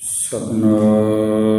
Satnam.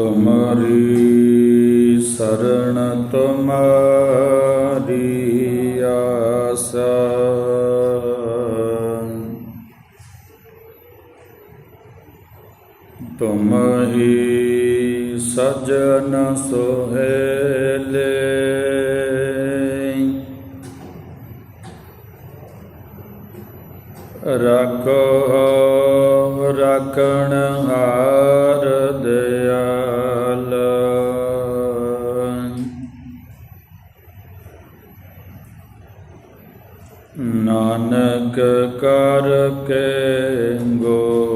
ਤੁਮਰੀ ਸਰਣ ਤੁਮਰੀ ਆਸਾ। ਤੁਮ ਹੀ ਸਜਨ ਸੋਹੇਲੇ। ਰਖੋ ਰਖਣ ਹਾਰ ਕੇ ਗੋਲੇ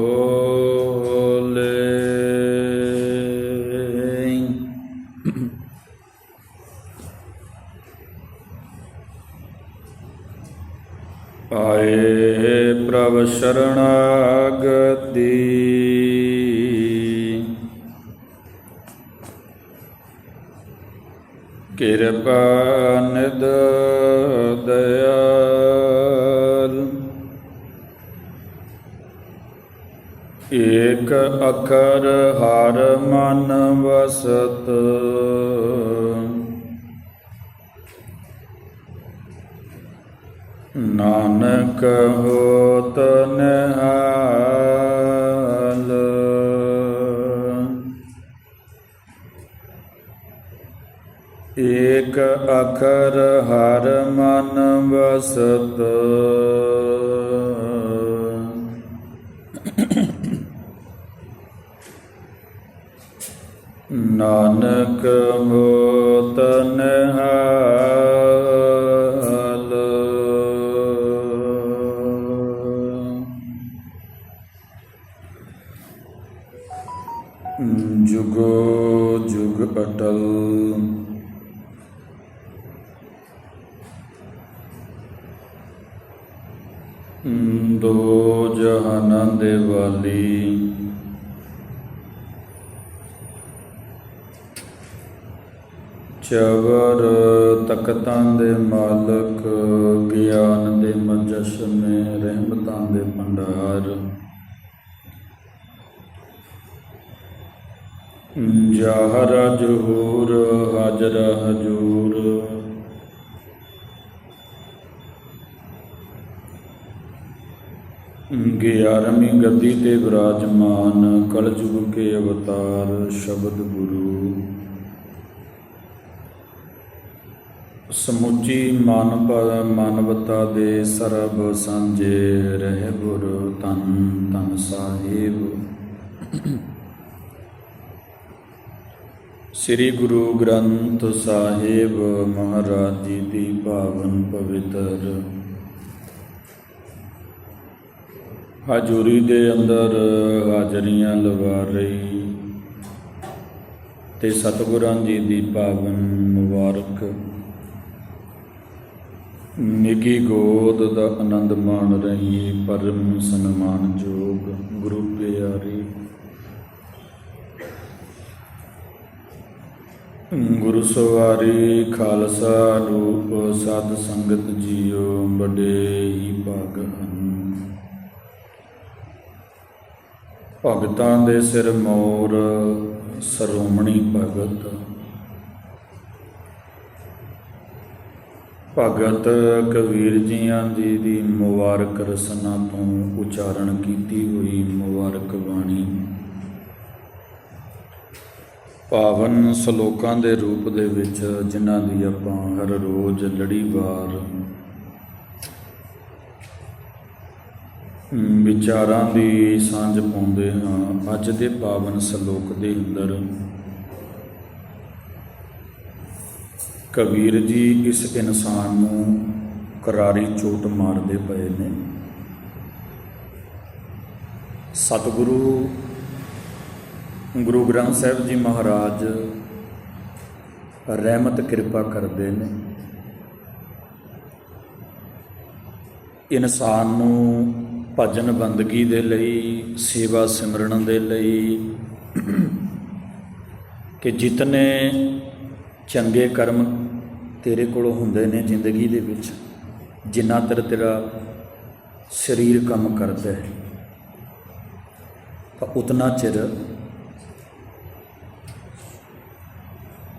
ਆਏ ਪ੍ਰਭ ਸ਼ਰਣਾਗਤੀ ਕਿਰਪਾ ਨਿਦ ਏਕ ਅਖਰ ਹਰ ਮਨ ਵਸਤ। ਨਾਨਕ ਹੋਤ ਨਿਹਾਲ। ਏਕ ਅਖਰ ਹਰ ਮਨ ਵਸਤ। ਨਾਨਕ ਹੋਤ ਨਿਹਾਲ ਜੁਗੋ ਜੁਗ ਅਟਲ ਦੋ ਜਹਾਨਾਂ ਦੇ ਵਾਲੀ। ਚਵਰ ਤਖਤਾਂ ਦੇ ਮਾਲਕ, ਗਿਆਨ ਦੇ ਮਜਸਮੇ ਰਹਿਮਤਾਂ ਦੇ ਭੰਡਾਰ। ਜਾਹਰਾ ਜਹੂਰ ਹਾਜ਼ਰ ਹਜੂਰ। ਗਿਆਰਵੀਂ ਗੱਦੀ ਤੇ ਵਿਰਾਜਮਾਨ ਕਲਯੁਗ ਕੇ ਅਵਤਾਰ, ਸ਼ਬਦ ਗੁਰੂ। ਸਮੁੱਚੀ ਮਾਨਵ ਮਾਨਵਤਾ ਦੇ ਸਰਬ ਸਾਂਝੇ ਰਹਿ ਗੁਰ ਤਨ ਤਨ ਸਾਹਿਬ। ਸ੍ਰੀ ਗੁਰੂ ਗ੍ਰੰਥ ਸਾਹਿਬ ਮਹਾਰਾਜ ਜੀ ਦੀ ਪਾਵਨ ਪਵਿੱਤਰ ਹਾਜ਼ਰੀ ਦੇ ਅੰਦਰ ਹਾਜ਼ਰੀਆਂ ਲਵਾ ਰਹੀ ਤੇ ਸਤਿਗੁਰਾਂ ਜੀ ਦੀ ਪਾਵਨ ਮੁਬਾਰਕ। ਨਿੱਗੀ ਗੋਦ ਦਾ ਆਨੰਦ ਮਾਣ ਰਹੀ ਪਰਮ ਸਨਮਾਨਯੋਗ ਗੁਰੂ ਪਿਆਰੀ। ਗੁਰੂ ਸਵਾਰੀ ਖਾਲਸਾ ਰੂਪ ਸਤ ਸੰਗਤ ਜੀਓ, ਵੱਡੇ ਹੀ ਭਾਗ ਹਨ। ਭਗਤਾਂ ਦੇ ਸਿਰ ਮੋਰ, ਸਰੋਮਣੀ ਭਗਤ। ਭਗਤ ਕਬੀਰ ਜੀਆਂ ਜੀ ਦੀ ਮੁਬਾਰਕ ਰਸਨਾ ਤੋਂ ਉਚਾਰਨ ਕੀਤੀ ਹੋਈ ਮੁਬਾਰਕ ਬਾਣੀ। ਪਾਵਨ ਸ਼ਲੋਕਾਂ ਦੇ ਰੂਪ ਦੇ ਵਿੱਚ ਜਿਨ੍ਹਾਂ ਦੀ ਆਪਾਂ ਹਰ ਰੋਜ਼ ਲੜੀਵਾਰ ਅਮ ਵਿਚਾਰਾਂ ਦੀ ਸਾਂਝ ਪਾਉਂਦੇ ਹਾਂ, ਅੱਜ ਦੇ ਪਾਵਨ ਸ਼ਲੋਕ ਦੇ ਅੰਦਰ ਕਬੀਰ ਜੀ ਇਸ ਇਨਸਾਨ ਨੂੰ ਕਰਾਰੀ ਚੋਟ ਮਾਰਦੇ ਪਏ ਨੇ। ਸਤਿਗੁਰੂ ਗੁਰੂ ਗ੍ਰੰਥ ਸਾਹਿਬ ਜੀ ਮਹਾਰਾਜ ਰਹਿਮਤ ਕਿਰਪਾ ਕਰਦੇ ਨੇ। ਇਨਸਾਨ ਨੂੰ ਭਜਨ ਬੰਦਗੀ ਦੇ ਲਈ, ਸੇਵਾ ਸਿਮਰਨ ਦੇ ਲਈ ਕਿ ਜਿਤਨੇ ਚੰਗੇ ਕਰਮ ਤੇਰੇ ਕੋਲ ਹੁੰਦੇ ਨੇ ਜ਼ਿੰਦਗੀ ਦੇ ਵਿੱਚ, ਜਿੰਨਾ ਤੇਰਾ ਤੇਰਾ ਸਰੀਰ ਕੰਮ ਕਰਦਾ ਹੈ। ਤਾਂ ਉਤਨਾ ਚਿਰ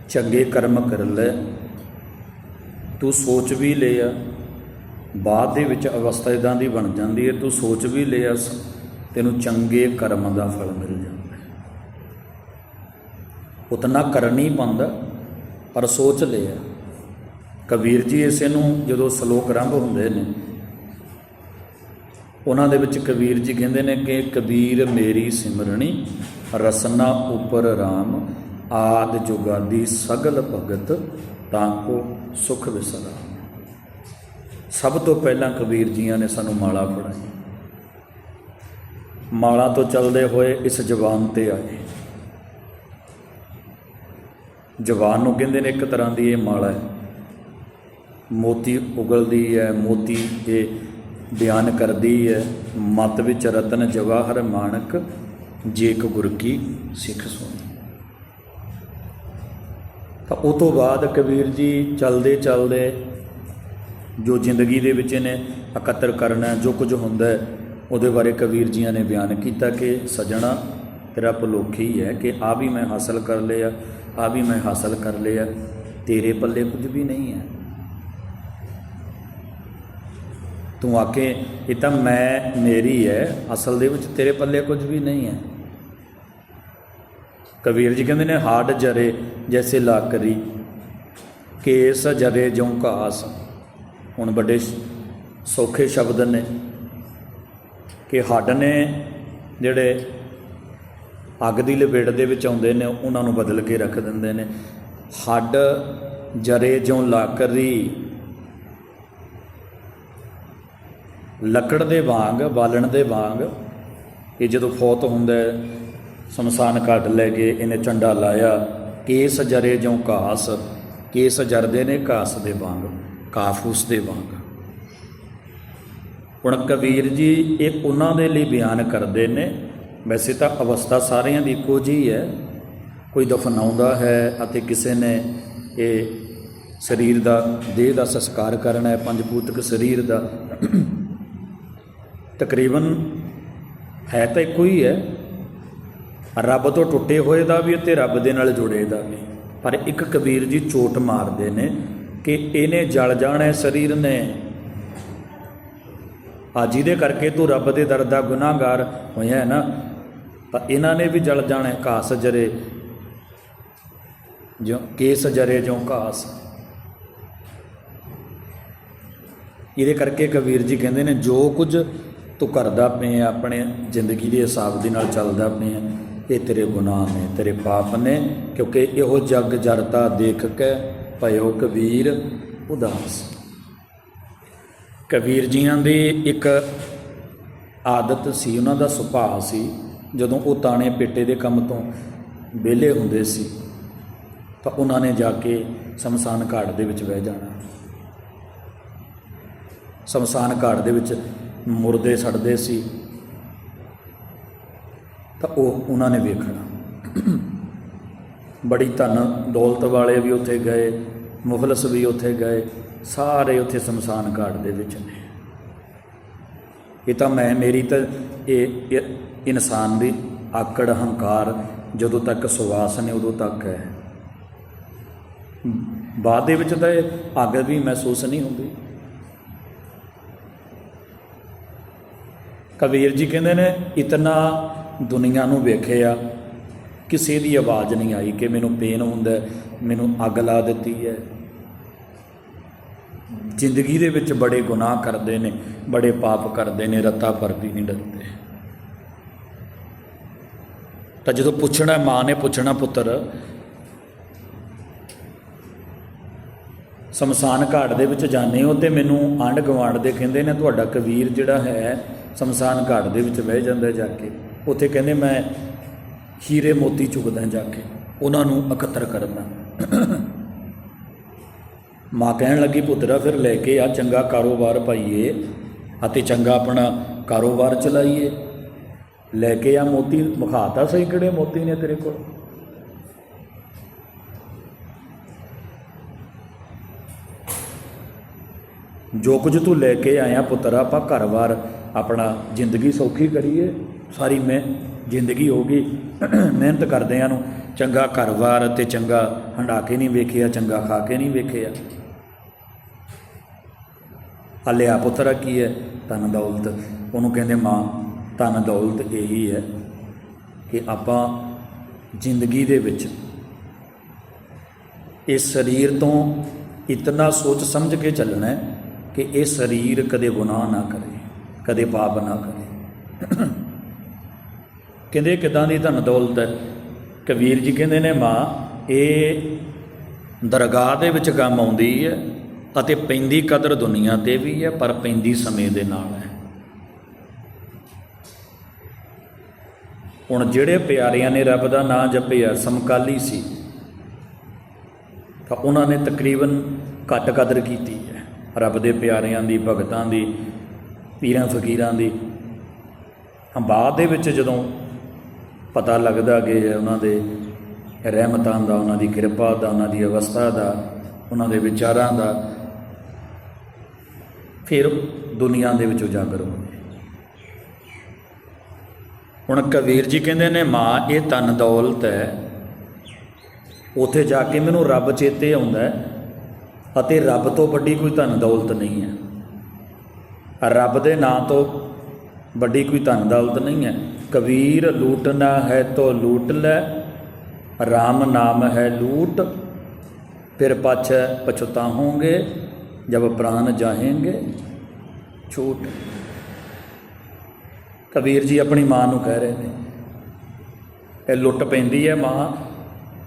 ਚੰਗੇ ਕਰਮ ਕਰ ਲੈ। ਤੂੰ ਸੋਚ ਵੀ ਲਿਆ, ਬਾਅਦ ਦੇ ਵਿੱਚ ਅਵਸਥਾ ਇਦਾਂ ਦੀ ਬਣ ਜਾਂਦੀ ਹੈ, ਤੂੰ ਸੋਚ ਵੀ ਲਿਆ ਸ- ਤੈਨੂੰ ਚੰਗੇ ਕਰਮ ਦਾ ਫਲ ਮਿਲ ਜਾਂਦਾ ਉਤਨਾ ਕਰ ਨਹੀਂ ਪਾਉਂਦਾ ਪਰ ਸੋਚ ਲਿਆ। ਕਬੀਰ ਜੀ, ਇਸੇ ਨੂੰ ਜਦੋਂ ਸ਼ਲੋਕ ਆਰੰਭ ਹੁੰਦੇ ਨੇ, ਉਹਨਾਂ ਦੇ ਵਿੱਚ ਕਬੀਰ ਜੀ ਕਹਿੰਦੇ ਨੇ ਕਿ ਕਬੀਰ ਮੇਰੀ ਸਿਮਰਣੀ, ਰਸਨਾ ਉਪਰ RAM ਆਦ ਜੁਗਾਦੀ ਸਗਲ ਭਗਤ, ਤਾਂ ਕੋ ਸੁਖ ਵਿਸਰਾ ਸਭ ਤੋਂ ਪਹਿਲਾਂ ਕਬੀਰ ਜੀਆਂ ਨੇ ਸਾਨੂੰ ਮਾਲਾ ਫੜਾਈ। ਮਾਲਾ ਤੋਂ ਚੱਲਦੇ ਹੋਏ ਇਸ ਜਵਾਨ ਤੇ ਆਏ। ਜਵਾਨ ਨੂੰ ਕਹਿੰਦੇ ਨੇ ਇੱਕ ਤਰ੍ਹਾਂ ਦੀ ਇਹ ਮਾਲਾ ਹੈ। ਮੋਤੀ ਉਗਲਦੀ ਹੈ, ਮੋਤੀ ਇਹ ਬਿਆਨ ਕਰਦੀ ਹੈ, ਮਤ ਵਿੱਚ ਰਤਨ ਜਵਾਹਰ ਮਾਨਕ ਜੇਕ ਗੁਰ ਕੀ ਸਿੱਖ ਸੁਣੀ। ਤਾਂ ਉਹ ਤੋਂ ਬਾਅਦ ਕਬੀਰ ਜੀ ਚਲਦੇ ਚਲਦੇ ਜੋ ਜ਼ਿੰਦਗੀ ਦੇ ਵਿੱਚ ਇਹਨੇ ਇਕੱਤਰ ਕਰਨਾ, ਜੋ ਕੁਝ ਹੁੰਦਾ ਹੈ, ਉਹਦੇ ਬਾਰੇ ਕਬੀਰ ਜੀਆਂ ਨੇ ਬਿਆਨ ਕੀਤਾ ਕਿ ਸਜਣਾ ਤੇਰਾ ਭੁਲੇਖੀ ਹੈ ਕਿ ਆ ਵੀ ਮੈਂ ਹਾਸਲ ਕਰ ਲਿਆ ਆ ਵੀ ਮੈਂ ਹਾਸਲ ਕਰ ਲਿਆ, ਤੇਰੇ ਪੱਲੇ ਕੁਝ ਵੀ ਨਹੀਂ ਹੈ। ਤੂੰ ਆਕੇ ਇਹ ਤਾਂ ਮੈਂ, ਮੇਰੀ ਹੈ ਅਸਲ ਦੇ ਵਿੱਚ ਤੇਰੇ ਪੱਲੇ ਕੁਝ ਵੀ ਨਹੀਂ ਹੈ ਕਬੀਰ ਜੀ ਕਹਿੰਦੇ ਨੇ ਹਾਡ ਜਰੇ ਜੈਸੇ ਲਾਕਰੀ, ਕੇਸ ਜਰੇ ਜਉ ਘਾਸ। ਹੁਣ ਵੱਡੇ ਸੌਖੇ ਸ਼ਬਦ ਨੇ ਕਿ ਹੱਡ ਨੇ ਜਿਹੜੇ ਅੱਗ ਦੀ ਲਪੇਟ ਦੇ ਵਿੱਚ ਆਉਂਦੇ ਨੇ, ਉਹਨਾਂ ਨੂੰ ਬਦਲ ਕੇ ਰੱਖ ਦਿੰਦੇ ਨੇ। ਹੱਡ ਜਰੇ ਜਿਉ ਲਾਕਰੀ ਲੱਕੜ ਦੇ ਵਾਂਗ, ਬਾਲਣ ਦੇ ਵਾਂਗ ਇਹ ਜਦੋਂ ਫੌਤ ਹੁੰਦਾ ਸ਼ਮਸ਼ਾਨ ਘਾਟ ਲੈ ਕੇ ਇਹਨੇ ਝੰਡਾ ਲਾਇਆ, ਕੇਸ ਜਰੇ ਜਿਉ ਘਾਸ, ਕੇਸ ਜਰਦੇ ਨੇ ਘਾਸ ਦੇ ਵਾਂਗ ਕਾਫੂਸ ਦੇ ਵਾਂਗ। ਹੁਣ ਕਬੀਰ ਜੀ, ਇਹ ਉਹਨਾਂ ਦੇ ਲਈ ਬਿਆਨ ਕਰਦੇ ਨੇ, ਵੈਸੇ ਤਾਂ ਅਵਸਥਾ ਸਾਰਿਆਂ ਦੀ ਇੱਕੋ ਜਿਹੀ ਹੈ, ਕੋਈ ਦਫਨਾਉਂਦਾ ਹੈ ਅਤੇ ਕਿਸੇ ਨੇ ਇਹ ਸਰੀਰ ਦਾ, ਦੇਹ ਦਾ ਸੰਸਕਾਰ ਕਰਨਾ ਹੈ, ਪੰਜ ਪੂਤਕ ਸਰੀਰ ਦਾ। ਤਕਰੀਬਨ ਹੈ ਤਾਂ ਇੱਕੋ ਹੀ ਹੈ ਰੱਬ ਤੋਂ ਟੁੱਟੇ ਹੋਏ ਦਾ ਵੀ ਅਤੇ ਰੱਬ ਦੇ ਨਾਲ ਜੁੜੇ ਦਾ ਵੀ। ਪਰ ਇੱਕ ਕਬੀਰ ਜੀ ਚੋਟ ਮਾਰਦੇ ਨੇ ਕਿ ਇਹਨੇ ਜਲ ਜਾਣਾ ਸਰੀਰ ਨੇ। ਆ ਜਿਹਦੇ ਕਰਕੇ ਤੂੰ ਰੱਬ ਦੇ ਦਰ ਦਾ ਗੁਨਾਹਗਾਰ ਹੋਇਆ ਹੈ ਨਾ, ਤਾਂ ਇਹਨਾਂ ਨੇ ਵੀ ਜਲ ਜਾਣਾ ਘਾਸ ਜਰੇ। ਜੋ ਕੇਸ ਜਰੇ ਜੋ ਘਾਸ। ਇਹਦੇ ਕਰਕੇ ਕਬੀਰ ਜੀ ਕਹਿੰਦੇ ਨੇ, ਜੋ ਕੁਝ ਤੂੰ ਕਰਦਾ ਪਏ ਆਪਣੇ ਜ਼ਿੰਦਗੀ ਦੇ ਹਿਸਾਬ ਦੇ ਨਾਲ ਚੱਲਦਾ ਪਏ ਇਹ ਤੇਰੇ ਗੁਨਾਹ ਨੇ, ਤੇਰੇ ਪਾਪ ਨੇ, ਕਿਉਂਕਿ ਇਹੋ ਜਗ ਜਰਤਾ ਦੇਖ ਕੇ ਭਇਓ ਕਬੀਰ ਉਦਾਸ। ਕਬੀਰ ਜੀਆਂ ਦੀ ਇੱਕ ਆਦਤ ਸੀ, ਉਹਨਾਂ ਦਾ ਸੁਭਾਅ ਸੀ, ਜਦੋਂ ਉਹ ਤਾਣੇ ਪੇਟੇ ਦੇ ਕੰਮ ਤੋਂ ਵਿਹਲੇ ਹੁੰਦੇ ਸੀ, ਤਾਂ ਉਹਨਾਂ ਨੇ ਜਾ ਕੇ ਸ਼ਮਸ਼ਾਨ ਘਾਟ ਦੇ ਵਿੱਚ ਬਹਿ ਜਾਣਾ। ਸ਼ਮਸ਼ਾਨ ਘਾਟ ਦੇ ਵਿੱਚ ਮੁਰਦੇ ਸੜਦੇ ਸੀ। ਤਾਂ ਉਹ ਉਹਨਾਂ ਨੇ ਵੇਖਣਾ। ਬੜੀ ਧਨ ਦੌਲਤ ਵਾਲੇ ਵੀ ਉੱਥੇ ਗਏ, ਮੁਖਲਸ ਵੀ ਉੱਥੇ ਗਏ, ਸਾਰੇ ਉੱਥੇ ਸ਼ਮਸ਼ਾਨ ਘਾਟ ਦੇ ਵਿੱਚ ਨੇ। ਇਹ ਤਾਂ ਮੈਂ, ਮੇਰੀ ਤਾਂ ਇਹ ਇਨਸਾਨ ਦੀ ਆਕੜ, ਹੰਕਾਰ ਜਦੋਂ ਤੱਕ ਸੁਵਾਸ ਨੇ ਉਦੋਂ ਤੱਕ ਹੈ। ਬਾਅਦ ਦੇ ਵਿੱਚ ਤਾਂ ਇਹ ਅੱਗ ਵੀ ਮਹਿਸੂਸ ਨਹੀਂ ਹੁੰਦੀ। ਕਬੀਰ ਜੀ ਕਹਿੰਦੇ ਨੇ, ਇਤਨਾ ਦੁਨੀਆ ਨੂੰ ਵੇਖਿਆ ਕਿਸੇ ਦੀ ਆਵਾਜ਼ ਨਹੀਂ ਆਈ ਕਿ ਮੈਨੂੰ ਪੇਨ ਹੁੰਦਾ ਮੈਨੂੰ ਅੱਗ ਲਾ ਦਿੱਤੀ ਹੈ। ਜ਼ਿੰਦਗੀ ਦੇ ਵਿੱਚ ਬੜੇ ਗੁਨਾਹ ਕਰਦੇ ਨੇ, ਬੜੇ ਪਾਪ ਕਰਦੇ ਨੇ, ਰੱਤਾ ਪਰ ਨਹੀਂ ਡਰਦੇ। ਤਾਂ ਜਦੋਂ ਪੁੱਛਣਾ ਮਾਂ ਨੇ ਪੁੱਛਣਾ ਪੁੱਤਰ, ਸ਼ਮਸ਼ਾਨ ਘਾਟ ਦੇ ਵਿੱਚ ਜਾਂਦੇ ਹੋ ਤੇ ਮੈਨੂੰ ਆਂਢ ਗੁਆਂਢ ਦੇ ਕਹਿੰਦੇ ਨੇ, ਤੁਹਾਡਾ ਕਬੀਰ ਜਿਹੜਾ ਹੈ ਸ਼ਮਸ਼ਾਨ ਘਾਟ ਦੇ ਵਿੱਚ ਬਹਿ ਜਾਂਦਾ ਜਾ ਕੇ, ਉੱਥੇ ਕਹਿੰਦੇ ਮੈਂ ਹੀਰੇ ਮੋਤੀ ਚੁਗਦਾ ਜਾ ਕੇ, ਉਹਨਾਂ ਨੂੰ ਇਕੱਤਰ ਕਰਦਾ ਮਾਂ ਕਹਿਣ ਲੱਗੀ, ਪੁੱਤਰਾ, ਫਿਰ ਲੈ ਕੇ ਆ ਚੰਗਾ ਕਾਰੋਬਾਰ ਪਾਈਏ ਅਤੇ ਚੰਗਾ ਆਪਣਾ ਕਾਰੋਬਾਰ ਚਲਾਈਏ। ਲੈ ਕੇ ਆ ਮੋਤੀ ਵਿਖਾਤਾ ਸਹੀ ਕਿਹੜੇ ਮੋਤੀ ਨੇ ਤੇਰੇ ਕੋਲ? ਜੋ ਕੁਝ ਤੂੰ ਲੈ ਕੇ ਆਇਆ ਪੁੱਤਰ, ਆਪਾਂ ਘਰ-ਬਾਰ ਆਪਣਾ ਜ਼ਿੰਦਗੀ ਸੌਖੀ ਕਰੀਏ, ਸਾਰੀ ਮੈਂ ਜ਼ਿੰਦਗੀ ਹੋ ਗਈ। ਮਿਹਨਤ ਕਰਦਿਆਂ ਨੂੰ ਚੰਗਾ ਘਰ-ਬਾਰ ਤੇ ਚੰਗਾ ਹੰਡਾ ਕੇ ਨਹੀਂ ਵੇਖਿਆ, ਚੰਗਾ ਖਾ ਕੇ ਨਹੀਂ ਵੇਖਿਆ। ਅਲਿਆ ਪੁੱਤਰਾ ਕੀ ਹੈ? ਧਨ ਦੌਲਤ। ਉਹਨੂੰ ਕਹਿੰਦੇ ਮਾਂ, ਧਨ ਦੌਲਤ ਇਹੀ ਹੈ ਕਿ ਆਪਾਂ ਜ਼ਿੰਦਗੀ ਦੇ ਵਿੱਚ ਇਸ ਸਰੀਰ ਤੋਂ ਇਤਨਾ ਸੋਚ ਸਮਝ ਕੇ ਚੱਲਣਾ ਹੈ ਕਿ ਇਹ ਸਰੀਰ ਕਦੇ ਗੁਨਾਹ ਨਾ ਕਰੇ। ਕਦੇ ਪਾਪ ਨਾ ਕਰੇ। ਕਹਿੰਦੇ ਕਿਦਾਂ ਦੀ ਧਨ ਦੌਲਤ ਹੈ? ਕਬੀਰ ਜੀ ਕਹਿੰਦੇ ਨੇ, ਮਾਂ, ਇਹ ਦਰਗਾਹ ਦੇ ਵਿੱਚ ਕੰਮ ਆਉਂਦੀ ਹੈ ਅਤੇ ਪੈਂਦੀ ਕਦਰ ਦੁਨੀਆ ਤੇ ਵੀ ਹੈ, ਪਰ ਪੈਂਦੀ ਸਮੇਂ ਦੇ ਨਾਲ ਹੈ। ਹੁਣ ਜਿਹੜੇ ਪਿਆਰਿਆਂ ਨੇ ਰੱਬ ਦਾ ਨਾਮ ਜਪਿਆ, ਸਮਕਾਲੀ ਸੀ, ਤਾਂ ਉਹਨਾਂ ਨੇ ਤਕਰੀਬਨ ਘੱਟ ਕਦਰ ਕੀਤੀ ਹੈ। ਰੱਬ ਦੇ ਪਿਆਰਿਆਂ ਦੀ, ਭਗਤਾਂ ਦੀ ਪੀਰਾਂ ਫਕੀਰਾਂ ਦੀ। ਬਾਅਦ ਦੇ ਵਿੱਚ ਜਦੋਂ ਪਤਾ ਲੱਗਦਾ ਕਿ ਉਹਨਾਂ ਦੇ ਰਹਿਮਤਾਂ ਦਾ, ਉਹਨਾਂ ਦੀ ਕਿਰਪਾ ਦਾ, ਉਹਨਾਂ ਦੀ ਅਵਸਥਾ ਦਾ, ਉਹਨਾਂ ਦੇ ਵਿਚਾਰਾਂ ਦਾ, ਫਿਰ ਦੁਨੀਆ ਦੇ ਵਿੱਚ ਉਜਾਗਰ ਹੋਵੇ ਹੁਣ ਕਬੀਰ ਜੀ ਕਹਿੰਦੇ ਨੇ, ਮਾਂ, ਇਹ ਧਨ ਦੌਲਤ ਹੈ। ਉਥੇ ਜਾ ਕੇ ਮੈਨੂੰ ਰੱਬ ਚੇਤੇ ਆਉਂਦਾ ਅਤੇ ਰੱਬ ਤੋਂ ਵੱਡੀ ਕੋਈ ਧਨ ਦੌਲਤ ਨਹੀਂ ਹੈ। ਰੱਬ ਦੇ ਨਾਂ ਤੋਂ ਵੱਡੀ ਕੋਈ ਧਨ ਦੌਲਤ ਨਹੀਂ ਹੈ। ਕਬੀਰ ਲੂਟਣਾ ਹੈ ਤੋ ਲੂਟ ਲੈ RAM ਨਾਮ ਹੈ ਲੂਟ। ਫਿਰ ਪਛ ਪਛਤਾਹੋਂਗੇ ਜਬ ਪ੍ਰਾਨ ਜਾਹੇਂਗੇ ਛੂਟ ਕਬੀਰ ਜੀ ਆਪਣੀ ਮਾਂ ਨੂੰ ਕਹਿ ਰਹੇ ਨੇ, ਇਹ ਲੁੱਟ ਪੈਂਦੀ ਹੈ ਮਾਂ,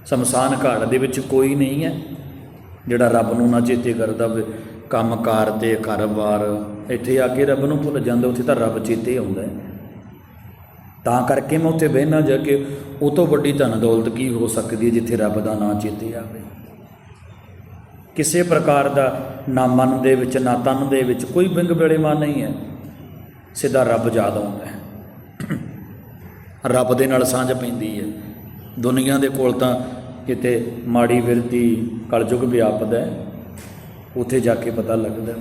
ਸ਼ਮਸ਼ਾਨ ਘਾਟ ਦੇ ਵਿੱਚ ਕੋਈ ਨਹੀਂ ਹੈ, ਜਿਹੜਾ ਰੱਬ ਨੂੰ ਨਾ ਚੇਤੇ ਕਰਦਾ ਹੋਵੇ। ਕੰਮਕਾਰ ਤੇ ਘਰ-ਬਾਰ ਇੱਥੇ ਆ ਕੇ ਰੱਬ ਨੂੰ ਭੁੱਲ ਜਾਂਦਾ, ਉੱਥੇ ਤਾਂ ਰੱਬ ਚੇਤੇ ਆਉਂਦਾ ਹੈ। ਤਾਂ ਕਰਕੇ ਮੈਂ ਉੱਥੇ ਬਹਿਣਾ ਜਾ ਕੇ, ਉਹ ਤੋਂ ਵੱਡੀ ਧਨ ਦੌਲਤ ਕੀ ਹੋ ਸਕਦੀ ਹੈ ਜਿੱਥੇ ਰੱਬ ਦਾ ਨਾਂ ਚੇਤੇ ਆਵੇ? ਕਿਸੇ ਪ੍ਰਕਾਰ ਦਾ ਨਾ ਮਨ ਦੇ ਵਿੱਚ, ਨਾ ਤਨ ਦੇ ਵਿੱਚ ਕੋਈ ਬਿੰਗ ਬੇੜੇਮਾਨ ਨਹੀਂ ਹੈ। ਸਿੱਧਾ ਰੱਬ ਯਾਦ ਆਉਂਦਾ ਹੈ। ਰੱਬ ਦੇ ਨਾਲ ਸਾਂਝ ਪੈਂਦੀ ਹੈ। ਦੁਨੀਆ ਦੇ ਕੋਲ ਤਾਂ ਕਿਤੇ ਮਾੜੀ ਵਿਰਤੀ ਕਲਯੁਗ ਵਿਆਪਦਾ ਹੈ। ਉੱਥੇ ਜਾ ਕੇ ਪਤਾ ਲੱਗਦਾ। ਹੈ।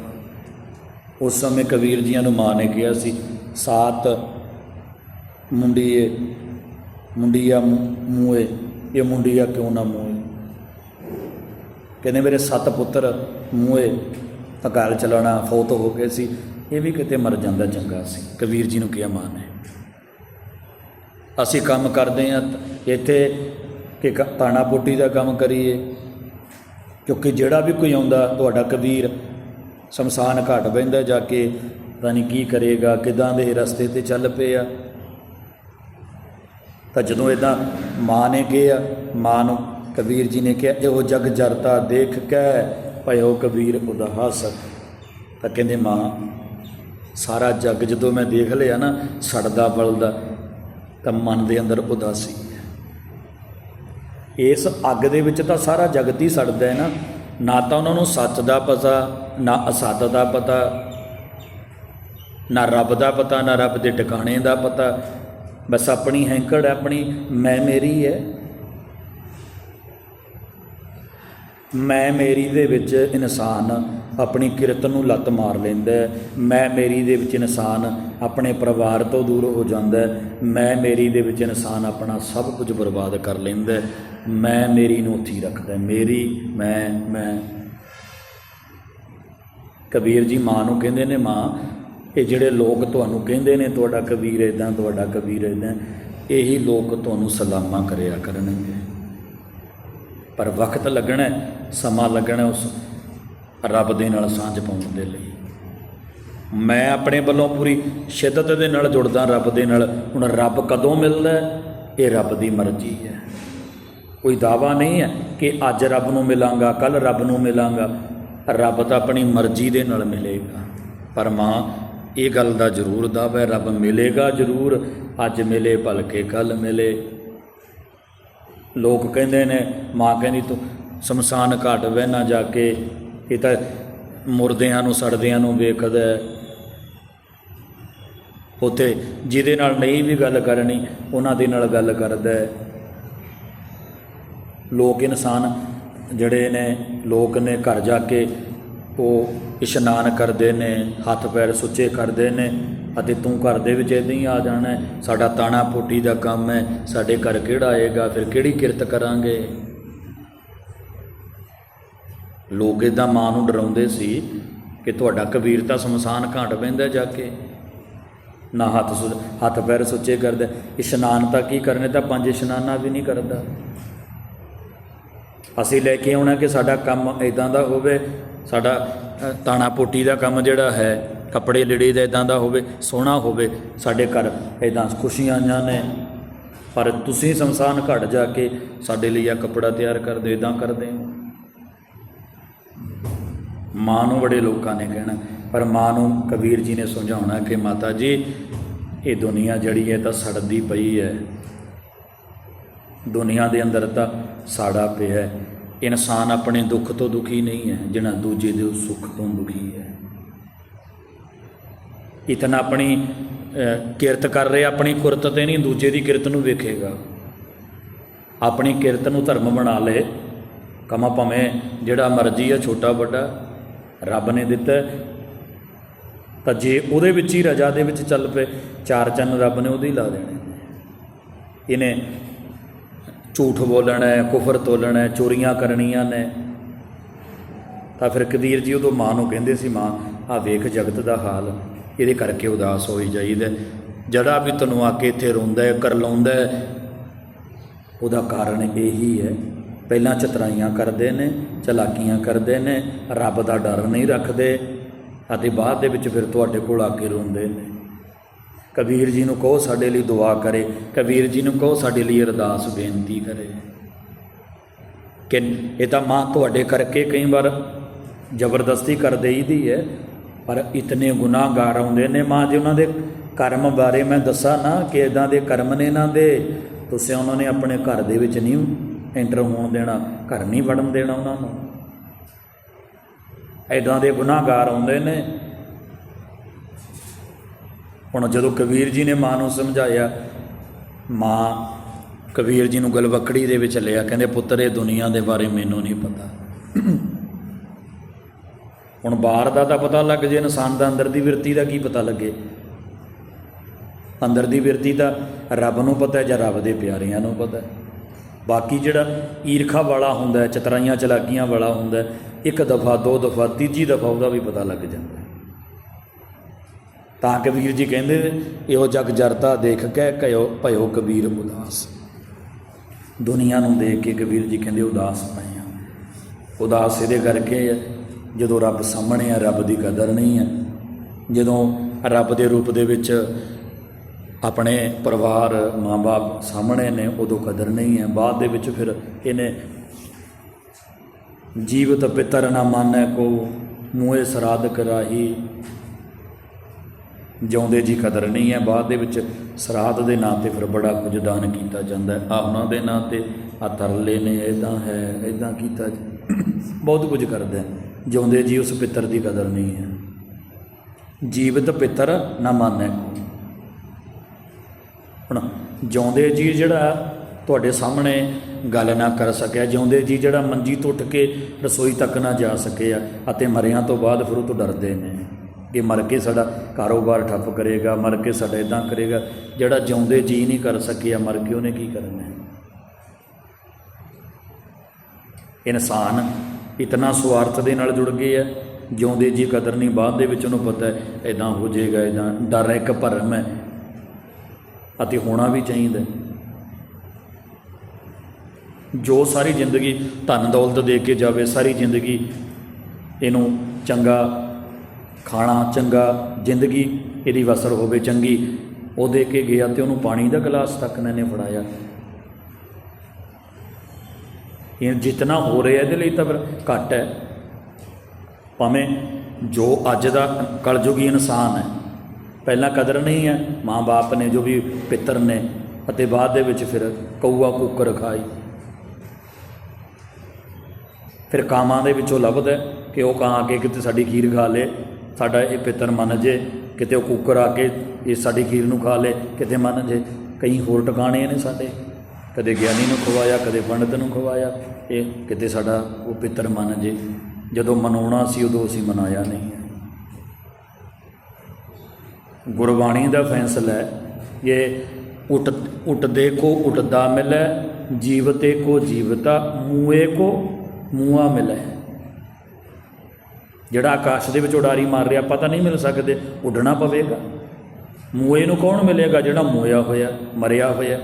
ਉਸ ਸਮੇਂ ਕਬੀਰ ਜੀਆਂ ਨੂੰ ਮਾਂ ਨੇ ਕਿਹਾ ਸੀ, ਸਾਤ ਮੁੰਡੀਏ, ਮੁੰਡੀਆ ਮੂਏ ਇਹ ਮੁੰਡੀਆ ਕਿਉਂ ਨਾ ਮੂਏ ਕਹਿੰਦੇ, ਮੇਰੇ ਸੱਤ ਪੁੱਤਰ ਮੂਏ ਅਕਾਲ ਚਲਾਣਾ ਫੌਤ ਹੋ ਗਏ ਸੀ। ਇਹ ਵੀ ਕਿਤੇ ਮਰ ਜਾਂਦਾ ਚੰਗਾ ਸੀ। ਕਬੀਰ ਜੀ ਨੂੰ ਕਿਹਾ ਮਾਂ ਹੈ ਅਸੀਂ ਕੰਮ ਕਰਦੇ ਆ ਇੱਥੇ ਕਿ ਕ- ਤਾਣਾ ਪੋਟੀ ਦਾ ਕੰਮ ਕਰੀਏ। ਕਿਉਂਕਿ ਜਿਹੜਾ ਵੀ ਕੋਈ ਆਉਂਦਾ, ਤੁਹਾਡਾ ਕਬੀਰ ਸ਼ਮਸ਼ਾਨ ਘਾਟ ਬਹਿੰਦਾ ਜਾ ਕੇ, ਪਤਾ ਨਹੀਂ ਕੀ ਕਰੇਗਾ, ਕਿਦਾਂ ਦੇ ਰਸਤੇ ਤੇ ਚੱਲ ਪਿਆ ਤਾਂ ਜਦੋਂ ਇਦਾਂ ਮਾਂ ਨੇ ਕਿਹਾ, ਮਾਂ ਨੂੰ ਕਬੀਰ ਜੀ ਨੇ ਕਿਹਾ, ਇਹੋ ਜਗ ਜਰਤਾ ਦੇਖ ਕੇ ਭਇਓ ਕਬੀਰ ਉਦਾਸ ਤਾਂ ਕਹਿੰਦੇ, ਮਾਂ, ਸਾਰਾ ਜੱਗ ਜਦੋਂ ਮੈਂ ਦੇਖ ਲਿਆ ਨਾ, ਸੜਦਾ ਬਲਦਾ, ਤਾਂ ਮਨ ਦੇ ਅੰਦਰ ਉਦਾਸੀ। ਇਸ ਅੱਗ ਦੇ ਵਿੱਚ ਤਾਂ ਸਾਰਾ ਜਗਤ ਹੀ ਸੜਦਾ ਹੈ ਨਾ। ਨਾ ਤਾਂ ਉਹਨਾਂ ਨੂੰ ਸੱਚ ਦਾ ਪਤਾ, ਨਾ ਅਸੱਤ ਦਾ ਪਤਾ, ਨਾ ਰੱਬ ਦਾ ਪਤਾ, ਨਾ ਰੱਬ ਦੇ ਟਿਕਾਣੇ ਦਾ ਪਤਾ। ਬਸ ਆਪਣੀ ਹੈਂਕੜ ਆਪਣੀ ਮੈਂ ਮੇਰੀ ਹੈ। ਮੈਂ ਮੇਰੀ ਦੇ ਵਿੱਚ ਇਨਸਾਨ ਆਪਣੀ ਕਿਰਤ ਨੂੰ ਲੱਤ ਮਾਰ ਲੈਂਦਾ ਮੈਂ ਮੇਰੀ ਦੇ ਵਿੱਚ ਇਨਸਾਨ ਆਪਣੇ ਪਰਿਵਾਰ ਤੋਂ ਦੂਰ ਹੋ ਜਾਂਦਾ ਮੈਂ ਮੇਰੀ ਦੇ ਵਿੱਚ ਇਨਸਾਨ ਆਪਣਾ ਸਭ ਕੁਝ ਬਰਬਾਦ ਕਰ ਲੈਂਦਾ ਮੈਂ ਮੇਰੀ ਨੂੰ ਉੱਥੀ ਰੱਖਦਾ ਮੇਰੀ, ਮੈਂ ਮੈਂ। ਕਬੀਰ ਜੀ ਮਾਂ ਨੂੰ ਕਹਿੰਦੇ ਨੇ, ਮਾਂ, ਇਹ ਜਿਹੜੇ ਲੋਕ ਤੁਹਾਨੂੰ ਕਹਿੰਦੇ ਨੇ, ਤੁਹਾਡਾ ਕਬੀਰ ਇਦਾਂ ਤੁਹਾਡਾ ਕਬੀਰ ਇਦਾਂ ਇਹੀ ਲੋਕ ਤੁਹਾਨੂੰ ਸਲਾਮਾਂ ਕਰਿਆ ਕਰਨਗੇ। ਪਰ ਵਕਤ ਲੱਗਣਾ ਸਮਾਂ ਲੱਗਣਾ ਉਸ ਰੱਬ ਦੇ ਨਾਲ ਸਾਂਝ ਪਾਉਣ ਦੇ ਲਈ। ਮੈਂ ਆਪਣੇ ਵੱਲੋਂ ਪੂਰੀ ਸ਼ਿੱਦਤ ਦੇ ਨਾਲ ਜੁੜਦਾ ਰੱਬ ਦੇ ਨਾਲ। ਹੁਣ ਰੱਬ ਕਦੋਂ ਮਿਲਦਾ ਇਹ ਰੱਬ ਦੀ ਮਰਜ਼ੀ ਹੈ। ਕੋਈ ਦਾਵਾ ਨਹੀਂ ਹੈ ਕਿ ਅੱਜ ਰੱਬ ਨੂੰ ਮਿਲਾਂਗਾ ਕੱਲ ਰੱਬ ਨੂੰ ਮਿਲਾਂਗਾ। ਰੱਬ ਤਾਂ ਆਪਣੀ ਮਰਜ਼ੀ ਦੇ ਨਾਲ ਮਿਲੇਗਾ। ਪਰ ਮਾਂ, ਇਹ ਗੱਲ ਦਾ ਜ਼ਰੂਰ ਦਾਵਾ ਹੈ, ਰੱਬ ਮਿਲੇਗਾ ਜ਼ਰੂਰ। ਅੱਜ ਮਿਲੇ, ਭਲਕੇ ਕੱਲ ਮਿਲੇ। ਲੋਕ ਕਹਿੰਦੇ ਨੇ, ਮਾਂ ਕਹਿੰਦੀ, ਤੂੰ ਸ਼ਮਸ਼ਾਨ ਘਾਟ ਵਹਿਣਾ ਜਾ ਕੇ, ਇਹ ਤਾਂ ਮੁਰਦਿਆਂ ਨੂੰ, ਸੜਦਿਆਂ ਨੂੰ ਵੇਖਦਾ ਹੈ। ਉੱਥੇ ਜਿਹਦੇ ਨਾਲ ਨਹੀਂ ਵੀ ਗੱਲ ਕਰਨੀ, ਉਹਨਾਂ ਦੇ ਨਾਲ ਗੱਲ ਕਰਦਾ ਲੋਕ ਇਨਸਾਨ ਜਿਹੜੇ ਨੇ, ਲੋਕ ਨੇ ਘਰ ਜਾ ਕੇ ਉਹ ਇਸ਼ਨਾਨ ਕਰਦੇ ਨੇ, ਹੱਥ ਪੈਰ ਸੁੱਚੇ ਕਰਦੇ ਨੇ ਅਤੇ ਤੂੰ ਘਰ ਦੇ ਵਿੱਚ ਇਦਾਂ ਹੀ ਆ ਜਾਣਾ ਸਾਡਾ ਤਾਣਾ ਪੋਟੀ ਦਾ ਕੰਮ ਹੈ। ਸਾਡੇ ਘਰ ਕਿਹੜਾ ਆਏਗਾ? ਫਿਰ ਕਿਹੜੀ ਕਿਰਤ ਕਰਾਂਗੇ? ਲੋਕ ਇਦਾਂ ਮਾਂ ਨੂੰ ਡਰਾਉਂਦੇ ਸੀ ਕਿ ਤੁਹਾਡਾ ਕਬੀਰ ਤਾਂ ਸ਼ਮਸ਼ਾਨ ਘਾਟ ਬਹਿੰਦਾ ਜਾ ਕੇ। ਨਾ ਹੱਥ ਸੁ, ਹੱਥ ਪੈਰ ਸੁੱਚੇ ਕਰਦਾ। ਇਸ਼ਨਾਨ ਤਾਂ ਕੀ ਕਰਨੇ? ਤਾਂ ਪੰਜ ਇਸ਼ਨਾਨਾ ਵੀ ਨਹੀਂ ਕਰਦਾ। ਅਸੀਂ ਲੈ ਕੇ ਆਉਣਾ ਕਿ ਸਾਡਾ ਕੰਮ ਇਦਾਂ ਦਾ ਹੋਵੇ। ਸਾਡਾ ਤਾਣਾ ਪੋਟੀ ਦਾ ਕੰਮ ਜਿਹੜਾ ਹੈ, ਕੱਪੜੇ ਲੀੜੇ ਦਾ ਇਦਾਂ ਦਾ ਹੋਵੇ, ਸੋਹਣਾ ਹੋਵੇ, ਸਾਡੇ ਘਰ ਇਦਾਂ ਖੁਸ਼ੀਆਂ ਆਈਆਂ ਨੇ। ਪਰ ਤੁਸੀਂ ਸ਼ਮਸ਼ਾਨ ਘਾਟ ਜਾ ਕੇ ਸਾਡੇ ਲਈ ਆ ਕੱਪੜਾ ਤਿਆਰ ਕਰ ਦਿਓ ਇਦਾਂ ਕਰਦੇ ਹੋ? ਮਾਂ ਨੂੰ ਬੜੇ ਲੋਕਾਂ ਨੇ ਕਹਿਣਾ, ਪਰ ਮਾਂ ਨੂੰ ਕਬੀਰ ਜੀ ਨੇ ਸਮਝਾਉਣਾ ਕਿ ਮਾਤਾ ਜੀ, ਇਹ ਦੁਨੀਆ ਜਿਹੜੀ ਹੈ ਤਾਂ ਸੜਦੀ ਪਈ ਹੈ। ਦੁਨੀਆ ਦੇ ਅੰਦਰ ਤਾਂ ਸਾੜਾ ਪਿਆ ਹੈ। ਇਨਸਾਨ ਆਪਣੇ ਦੁੱਖ ਤੋਂ ਦੁਖੀ ਨਹੀਂ ਹੈ ਜਿਹੜਾ ਦੂਜੇ ਦੇ ਸੁੱਖ ਤੋਂ ਦੁਖੀ ਹੈ। ਇਤਨਾ ਆਪਣੀ ਕਿਰਤ ਕਰ ਰਿਹਾ, ਆਪਣੀ ਕੁਰਤ ਤੇ ਨਹੀਂ, ਦੂਜੇ ਦੀ ਕਿਰਤ ਨੂੰ ਵੇਖੇਗਾ। ਆਪਣੀ ਕਿਰਤ ਨੂੰ ਧਰਮ ਬਣਾ ਲਏ ਕਮਾ ਭਵੇਂ ਜਿਹੜਾ ਮਰਜ਼ੀ ਆ, ਛੋਟਾ ਵੱਡਾ, ਰੱਬ ਨੇ ਦਿੱਤਾ। ਤਾਂ ਜੇ ਉਹਦੇ ਵਿੱਚ ਹੀ ਰਜਾ ਦੇ ਵਿੱਚ ਚੱਲ ਪਏ, ਚਾਰ ਚੰਨ ਰੱਬ ਨੇ ਉਹਦੇ ਹੀ ਲਾ ਦੇਣੇ ਇਹਨੇ ਝੂਠ ਬੋਲਣਾ ਹੈ, ਕੁਫਰ ਤੋਲਣਾ ਹੈ, ਚੋਰੀਆਂ ਕਰਨੀਆਂ ਨੇ। ਤਾਂ ਫਿਰ ਕਬੀਰ ਜੀ ਉਦੋਂ ਮਾਂ ਨੂੰ ਕਹਿੰਦੇ ਸੀ, ਮਾਂ ਆ ਵੇਖ ਜਗਤ ਦਾ ਹਾਲ, ਇਹਦੇ ਕਰਕੇ ਉਦਾਸ ਹੋਈ ਜਾਈਦਾ ਜਿਹੜਾ ਵੀ ਤੈਨੂੰ ਆ ਕੇ ਇੱਥੇ ਰੋਂਦਾ ਹੈ, ਕਰਲਾਉਂਦਾ ਹੈ। ਉਹਦਾ ਕਾਰਨ ਇਹੀ ਹੈ, ਪਹਿਲਾਂ ਚਤਰਾਈਆਂ ਕਰਦੇ ਨੇ, ਚਲਾਕੀਆਂ ਕਰਦੇ ਨੇ, ਰੱਬ ਦਾ ਡਰ ਨਹੀਂ ਰੱਖਦੇ, ਅਤੇ ਬਾਅਦ ਦੇ ਵਿੱਚ ਫਿਰ ਤੁਹਾਡੇ ਕੋਲ ਆ ਕੇ ਰੋਂਦੇ ਨੇ। ਕਬੀਰ ਜੀ ਨੂੰ ਕਹੋ ਸਾਡੇ ਲਈ ਦੁਆ ਕਰੇ, ਕਬੀਰ ਜੀ ਨੂੰ ਕਹੋ ਸਾਡੇ ਲਈ ਅਰਦਾਸ ਬੇਨਤੀ ਕਰੇ। ਕਿ ਇਹ ਤਾਂ ਮਾਂ ਤੁਹਾਡੇ ਕਰਕੇ ਕਈ ਵਾਰ ਜ਼ਬਰਦਸਤੀ ਕਰ ਦੇਈਦੀ ਹੈ, ਪਰ ਇਤਨੇ ਗੁਨਾਹਗਾਰ ਆਉਂਦੇ ਨੇ ਮਾਂ ਜੀ ਉਹਨਾਂ ਦੇ ਕਰਮ ਬਾਰੇ ਮੈਂ ਦੱਸਾਂ ਨਾ ਕਿ ਇਦਾਂ ਦੇ ਕਰਮ ਨੇ ਇਹਨਾਂ ਦੇ। ਤੁਸੀਂ ਉਹਨਾਂ ਨੇ ਆਪਣੇ ਘਰ ਦੇ ਵਿੱਚ ਨਹੀਂ ਐਂਟਰ ਹੋਣ ਦੇਣਾ, ਘਰ ਨਹੀਂ ਵੜਨ ਦੇਣਾ ਉਹਨਾਂ ਨੂੰ। ਇਦਾਂ ਦੇ ਗੁਨਾਹਗਾਰ ਆਉਂਦੇ ਨੇ ਹੁਣ ਜਦੋਂ ਕਬੀਰ ਜੀ ਨੇ ਮਾਂ ਨੂੰ ਸਮਝਾਇਆ, ਮਾਂ ਕਬੀਰ ਜੀ ਨੂੰ ਗਲਵਕੜੀ ਦੇ ਵਿੱਚ ਲਿਆ, ਕਹਿੰਦੇ, ਪੁੱਤਰ ਇਹ ਦੁਨੀਆ ਦੇ ਬਾਰੇ ਮੈਨੂੰ ਨਹੀਂ ਪਤਾ। ਹੁਣ ਬਾਹਰ ਦਾ ਤਾਂ ਪਤਾ ਲੱਗ ਜੇ, ਇਨਸਾਨ ਦਾ ਅੰਦਰ ਦੀ ਵਿਰਤੀ ਦਾ ਕੀ ਪਤਾ ਲੱਗੇ? ਅੰਦਰ ਦੀ ਵਿਰਤੀ ਤਾਂ ਰੱਬ ਨੂੰ ਪਤਾ ਜਾਂ ਰੱਬ ਦੇ ਪਿਆਰਿਆਂ ਨੂੰ ਪਤਾ ਬਾਕੀ ਜਿਹੜਾ ਈਰਖਾ ਵਾਲਾ ਹੁੰਦਾ ਚਤਰਾਈਆਂ ਚਲਾਕੀਆਂ ਵਾਲਾ ਹੁੰਦਾ ਇੱਕ ਦਫਾ, ਦੋ ਦਫਾ, ਤੀਜੀ ਦਫਾ ਉਹਦਾ ਵੀ ਪਤਾ ਲੱਗ ਜਾਂਦਾ ਤਾਂ ਕਬੀਰ ਜੀ ਕਹਿੰਦੇ ਨੇ, ਇਹੋ ਜਗ ਜਰਤਾ ਦੇਖ ਕੇ ਕਹਿਓ ਭਇਓ ਕਬੀਰ ਉਦਾਸ। ਦੁਨੀਆ ਨੂੰ ਦੇਖ ਕੇ ਕਬੀਰ ਜੀ ਕਹਿੰਦੇ ਉਦਾਸ ਪਏ ਆ। ਉਦਾਸ ਇਹਦੇ ਕਰਕੇ ਹੈ ਜਦੋਂ ਰੱਬ ਸਾਹਮਣੇ ਆ ਰੱਬ ਦੀ ਕਦਰ ਨਹੀਂ ਹੈ ਜਦੋਂ ਰੱਬ ਦੇ ਰੂਪ ਦੇ ਵਿੱਚ ਆਪਣੇ ਪਰਿਵਾਰ ਮਾਂ-ਬਾਪ ਸਾਹਮਣੇ ਨੇ ਉਦੋਂ ਕਦਰ ਨਹੀਂ ਹੈ ਬਾਅਦ ਦੇ ਵਿੱਚ ਫਿਰ ਇਹਨੇ ਜੀਵਤ ਪਿਤਰ ਨਾ ਮਾਨੈ ਕੋ ਮੂਹੇ ਸਰਾਧ ਕਰਾਹੀ ਜਿਉਂਦੇ ਜੀ ਕਦਰ ਨਹੀਂ ਹੈ। ਬਾਅਦ ਦੇ ਵਿੱਚ ਸਰਾਧ ਦੇ ਨਾਂ ਤੇ ਫਿਰ ਬੜਾ ਕੁਝ ਦਾਨ ਕੀਤਾ ਜਾਂਦਾ ਹੈ। ਆ ਉਹਨਾਂ ਦੇ ਨਾਂ ਤੇ ਆ ਤਰਲੇ ਨੇ ਇਦਾਂ ਹੈ ਇਦਾਂ ਕੀਤਾ ਜੀ। ਬਹੁਤ ਕੁਝ ਕਰਦਾ ਜਿਉਂਦੇ ਜੀ ਉਸ ਪਿੱਤਰ ਦੀ ਕਦਰ ਨਹੀਂ ਹੈ। ਜੀਵਤ ਪਿੱਤਰ ਨਾ ਮਾਨੈ ਹੁਣ ਜਿਉਂਦੇ ਜੀ ਜਿਹੜਾ ਤੁਹਾਡੇ ਸਾਹਮਣੇ ਗੱਲ ਨਾ ਕਰ ਸਕਿਆ, ਜਿਉਂਦੇ ਜੀ ਜਿਹੜਾ ਮੰਜੀ ਤੋਂ ਉੱਠ ਕੇ ਰਸੋਈ ਤੱਕ ਨਾ ਜਾ ਸਕਿਆ, ਅਤੇ ਮਰਿਆਂ ਤੋਂ ਬਾਅਦ ਫਿਰ ਉਹ ਤੋਂ ਡਰਦੇ ਨੇ। ਕਿ ਮਰ ਕੇ ਸਾਡਾ ਕਾਰੋਬਾਰ ਠੱਪ ਕਰੇਗਾ, ਮਰ ਕੇ ਸਾਡਾ ਇਦਾਂ ਕਰੇਗਾ, ਜਿਹੜਾ ਜਿਉਂਦੇ ਜੀ ਨਹੀਂ ਕਰ ਸਕਿਆ, ਮਰ ਕੇ ਉਹਨੇ ਕੀ ਕਰਨਾ ਹੈ? ਇਨਸਾਨ ਇਤਨਾ ਸਵਾਰਥ ਦੇ ਨਾਲ ਜੁੜ ਗਏ ਹੈ ਜਿਉਂਦੇ ਜੀ ਕਦਰ ਨਹੀਂ, ਬਾਅਦ ਦੇ ਵਿੱਚ ਉਹਨੂੰ ਪਤਾ ਹੈ ਇਦਾਂ ਹੋ ਜਾਏਗਾ ਇਦਾਂ ਡਰ ਇੱਕ ਭਰਮ ਹੈ, ਅਤੇ ਹੋਣਾ ਵੀ ਚਾਹੀਦਾ ਜੋ ਸਾਰੀ ਜ਼ਿੰਦਗੀ ਧਨ ਦੌਲਤ ਦੇ ਕੇ ਜਾਵੇ, ਸਾਰੀ ਜ਼ਿੰਦਗੀ ਇਹਨੂੰ ਚੰਗਾ ਖਾਣਾ ਚੰਗਾ, ਜ਼ਿੰਦਗੀ ਇਹਦੀ ਵਸਰ ਹੋਵੇ ਚੰਗੀ, ਉਹ ਦੇ ਕੇ ਗਿਆ ਤੇ ਉਹਨੂੰ ਪਾਣੀ ਦਾ ਗਲਾਸ ਤੱਕ ਨਾ ਨੇ ਫੜਾਇਆ। ਇਹ ਜਿਤਨਾ ਹੋ ਰਿਹਾ ਇਹਦੇ ਲਈ ਤਾਂ ਫਿਰ ਘੱਟ ਹੈ। ਭਾਵੇਂ ਜੋ ਅੱਜ ਦਾ ਕਲਯੁਗੀ ਇਨਸਾਨ ਹੈ, ਪਹਿਲਾਂ ਕਦਰ ਨਹੀਂ ਹੈ, ਮਾਂ-ਬਾਪ ਨੇ ਜੋ ਵੀ ਪਿੱਤਰ ਨੇ, ਅਤੇ ਬਾਅਦ ਦੇ ਵਿੱਚ ਫਿਰ ਕਊਆ ਕੁੱਕਰ ਖਾਈ। ਫਿਰ ਕਾਮਾਂ ਦੇ ਵਿੱਚੋਂ ਲੱਭਦਾ ਕਿ ਉਹ ਕਾਂ ਆ ਕੇ ਕਿਤੇ ਸਾਡੀ ਖੀਰ ਖਾ ਲੇ। ਸਾਡਾ ਇਹ ਪਿੱਤਰ ਮੰਨ ਜੇ, ਕਿਤੇ ਉਹ ਕੁੱਕਰ ਆ ਕੇ ਇਹ ਸਾਡੀ ਖੀਰ ਨੂੰ ਖਾ ਲੇ, ਕਿਤੇ ਮੰਨ ਜੇ ਕਈ ਹੋਰ ਟਿਕਾਣੇ ਨੇ ਸਾਡੇ। ਕਦੇ ਗਿਆਨੀ ਨੂੰ ਖਵਾਇਆ, ਕਦੇ ਪੰਡਤ ਨੂੰ ਖਵਾਇਆ, ਇਹ ਕਿਤੇ ਸਾਡਾ ਉਹ ਪਿੱਤਰ ਮੰਨ ਜੇ। ਜਦੋਂ ਮਨਾਉਣਾ ਸੀ, ਉਦੋਂ ਅਸੀਂ ਮਨਾਇਆ ਨਹੀਂ ਗੁਰਬਾਣੀ ਦਾ ਫੈਸਲਾ ਹੈ ਇਹ ਉਟ ਉਟਦੇ ਕੋ ਉਟਦਾ ਮਿਲੈ, ਜੀਵਤੇ ਕੋ ਜੀਵਤਾ ਮੂਏ ਕੋ ਮੂਆ ਮਿਲੈ। ਜਿਹੜਾ ਆਕਾਸ਼ ਦੇ ਵਿੱਚ ਉਡਾਰੀ ਮਾਰ ਰਿਹਾ, ਪਤਾ ਨਹੀਂ ਮਿਲ ਸਕਦੇ, ਉੱਡਣਾ ਪਵੇਗਾ। ਮੂਏ ਨੂੰ ਕੌਣ ਮਿਲੇਗਾ ਜਿਹੜਾ ਮੋਇਆ ਹੋਇਆ, ਮਰਿਆ ਹੋਇਆ?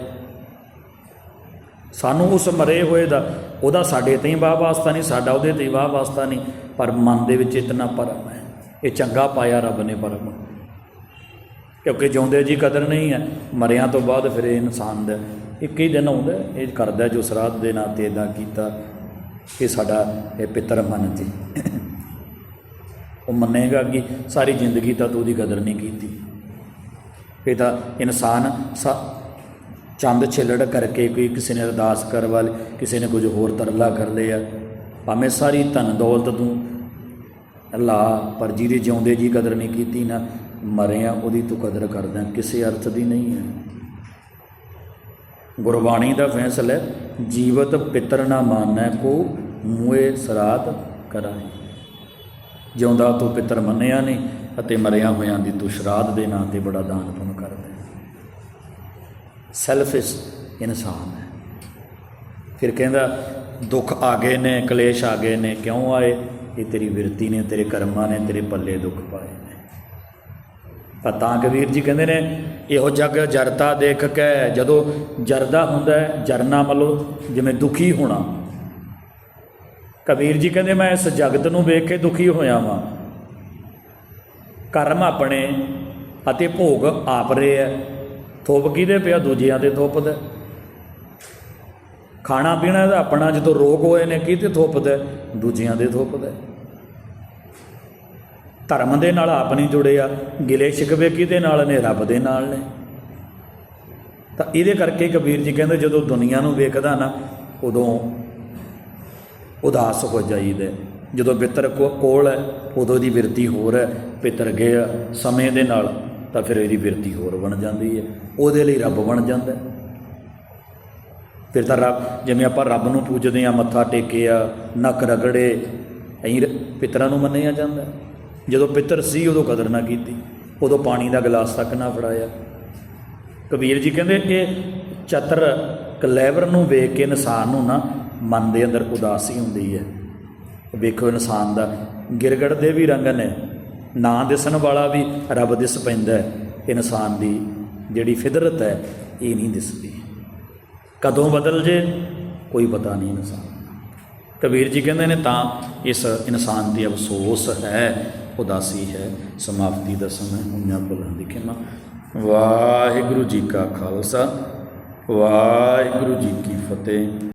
ਸਾਨੂੰ ਉਸ ਮਰੇ ਹੋਏ ਦਾ, ਉਹਦਾ ਸਾਡੇ ਤੇ ਹੀ ਵਾਹ ਵਾਸਤਾ ਨਹੀਂ, ਸਾਡਾ ਉਹਦੇ ਤੇ ਵਾਹ ਵਾਸਤਾ ਨਹੀਂ, ਪਰ ਮਨ ਦੇ ਵਿੱਚ ਇਤਨਾ ਪਰਮ ਹੈ। ਇਹ ਚੰਗਾ ਪਾਇਆ ਰੱਬ ਨੇ ਪਰਮ। ਕਿਉਂਕਿ ਜਿਉਂਦੇ ਜੀ ਕਦਰ ਨਹੀਂ ਹੈ, ਮਰਿਆਂ ਤੋਂ ਬਾਅਦ ਫਿਰ ਇਹ ਇਨਸਾਨ ਦਾ ਇੱਕ ਹੀ ਦਿਨ ਆਉਂਦਾ, ਇਹ ਕਰਦਾ ਜੋ ਸਰਾਧ ਦੇ ਨਾਤੇ ਇਦਾਂ ਕੀਤਾ ਕਿ ਸਾਡਾ ਇਹ ਪਿੱਤਰ ਮਨ ਜੀ ਉਹ ਮੰਨੇਗਾ ਕਿ ਸਾਰੀ ਜ਼ਿੰਦਗੀ ਤਾਂ ਤੂੰ ਉਹਦੀ ਕਦਰ ਨਹੀਂ ਕੀਤੀ। ਇਹ ਤਾਂ ਇਨਸਾਨ ਸਾ, ਚੰਦ ਛਿਲੜ ਕਰਕੇ ਕੋਈ ਕਿਸੇ ਨੇ ਅਰਦਾਸ ਕਰਵਾ ਲਈ ਕਿਸੇ ਨੇ ਕੁਝ ਹੋਰ ਤਰਲਾ ਕਰ ਲਿਆ। ਭਾਵੇਂ ਸਾਰੀ ਧਨ ਦੌਲਤ ਤੂੰ ਲਾ ਪਰ ਜਿਹਦੇ ਜਿਉਂਦੇ ਜੀ ਕਦਰ ਨਹੀਂ ਕੀਤੀ ਨਾ ਮਰਿਆ, ਉਹਦੀ ਤੂੰ ਕਦਰ ਕਰਦਾ, ਕਿਸੇ ਅਰਥ ਦੀ ਨਹੀਂ ਹੈ। ਗੁਰਬਾਣੀ ਦਾ ਫੈਸਲਾ ਜੀਵਤ ਪਿਤਰ ਨਾ ਮਾਨੈ ਕੋ ਮੂਏ ਸਰਾਧ ਕਰਾਏ ਜਿਉਂਦਾ ਤੂੰ ਪਿਤਰ ਮੰਨਿਆ ਨਹੀਂ ਅਤੇ ਮਰਿਆ ਹੋਇਆਂ ਦੀ ਤੂੰ ਸ਼ਰਾਧ ਦੇ ਨਾਂ ਤੇ ਬੜਾ ਦਾਨ ਪੁੰਨ ਕਰਦਾ ਸੈਲਫਿਸ਼ ਇਨਸਾਨ ਹੈ। ਫਿਰ ਕਹਿੰਦਾ, ਦੁੱਖ ਆ ਗਏ ਨੇ, ਕਲੇਸ਼ ਆ ਗਏ ਨੇ, ਕਿਉਂ ਆਏ? ਇਹ ਤੇਰੀ ਵਿਰਤੀ ਨੇ, ਤੇਰੇ ਕਰਮਾਂ ਨੇ, ਤੇਰੇ ਪੱਲੇ ਦੁੱਖ ਪਾਏ ਨੇ। ਤਾਂ ਤਾਂ ਕਬੀਰ ਜੀ ਕਹਿੰਦੇ ਨੇ, ਇਹੋ ਜਗ ਜਰਤਾ ਦੇਖ ਕੇ ਜਦੋਂ ਜਰਦਾ ਹੁੰਦਾ ਹੈ, ਜਰਨਾ ਮਤਲਬ ਜਿਵੇਂ ਦੁਖੀ ਹੋਣਾ ਕਬੀਰ ਜੀ ਕਹਿੰਦੇ, ਮੈਂ ਇਸ ਜਗਤ ਨੂੰ ਵੇਖ ਕੇ ਦੁਖੀ ਹੋਇਆ ਵਾਂ। ਕਰਮ ਆਪਣੇ ਅਤੇ ਭੋਗ ਆਪ ਰਹੇ ਹੈ ਥੋਪ ਕਿਹਦੇ ਪਿਆ? ਦੂਜਿਆਂ ਤੇ ਥੋਪਦਾ ਖਾਣਾ ਪੀਣਾ ਦਾ ਆਪਣਾ, ਜਦੋਂ ਰੋਗ ਹੋਏ ਨੇ ਕਿਹਤੇ ਥੋਪਦਾ ਦੂਜਿਆਂ ਦੇ ਥੋਪਦਾ ਧਰਮ ਦੇ ਨਾਲ ਆਪ ਨਹੀਂ ਜੁੜਿਆ। ਗਿਲੇ ਸ਼ਿਕਵੇ ਕਿਹਦੇ ਨਾਲ ਨੇ? ਰੱਬ ਦੇ ਨਾਲ ਨੇ। ਤਾਂ ਇਹਦੇ ਕਰਕੇ ਕਬੀਰ ਜੀ ਕਹਿੰਦੇ, ਜਦੋਂ ਦੁਨੀਆ ਨੂੰ ਵੇਖਦਾ ਨਾ, ਉਦੋਂ ਉਦਾਸ ਹੋ ਜਾਈਦਾ ਜਦੋਂ ਪਿੱਤਰ ਕੋ- ਕੋਲ ਹੈ, ਉਦੋਂ ਦੀ ਬਿਰਤੀ ਹੋਰ ਹੈ। ਪਿੱਤਰ ਗਿਆ ਸਮੇਂ ਦੇ ਨਾਲ, ਤਾਂ ਫਿਰ ਇਹਦੀ ਬਿਰਤੀ ਹੋਰ ਬਣ ਜਾਂਦੀ ਹੈ। ਉਹਦੇ ਲਈ ਰੱਬ ਬਣ ਜਾਂਦਾ ਫਿਰ ਤਾਂ ਰੱਬ, ਜਿਵੇਂ ਆਪਾਂ ਰੱਬ ਨੂੰ ਪੂਜਦੇ ਆ ਮੱਥਾ ਟੇਕਿਆ ਨੱਕ ਰਗੜੇ, ਐਂ ਪਿੱਤਰਾਂ ਨੂੰ ਮੰਨਿਆ ਜਾਂਦਾ ਜਦੋਂ ਪਿੱਤਰ ਸੀ, ਉਦੋਂ ਕਦਰ ਨਾ ਕੀਤੀ। ਉਦੋਂ ਪਾਣੀ ਦਾ ਗਲਾਸ ਤੱਕ ਨਾ ਫੜਾਇਆ। ਕਬੀਰ ਜੀ ਕਹਿੰਦੇ ਕਿ ਚਤਰ ਕਲੈਵਰ ਨੂੰ ਵੇਖ ਕੇ ਇਨਸਾਨ ਨੂੰ ਨਾ ਮਨ ਦੇ ਅੰਦਰ ਉਦਾਸੀ ਹੁੰਦੀ ਹੈ। ਵੇਖੋ ਇਨਸਾਨ ਦਾ ਗਿਰਗੜ ਦੇ ਵੀ ਰੰਗ ਨੇ, ਨਾ ਦਿਸਣ ਵਾਲਾ ਵੀ ਰੱਬ ਦਿਸ ਪੈਂਦਾ ਹੈ। ਇਨਸਾਨ ਦੀ ਜਿਹੜੀ ਫਿਦਰਤ ਹੈ, ਇਹ ਨਹੀਂ ਦਿਸਦੀ। ਕਦੋਂ ਬਦਲ ਜੇ, ਕੋਈ ਪਤਾ ਨਹੀਂ ਇਨਸਾਨ ਕਬੀਰ ਜੀ ਕਹਿੰਦੇ ਨੇ ਤਾਂ ਇਸ ਇਨਸਾਨ ਦੀ ਅਫਸੋਸ ਹੈ, ਉਦਾਸੀ ਹੈ, ਸਮਾਪਤੀ ਦਾ ਸਮਾਂ ਹੋਈਆਂ ਭੁੱਲਾਂ ਦੀ ਖਿਮਾ। ਵਾਹਿਗੁਰੂ ਜੀ ਕਾ ਖਾਲਸਾ, ਵਾਹਿਗੁਰੂ ਜੀ ਕੀ ਫਤਿਹ।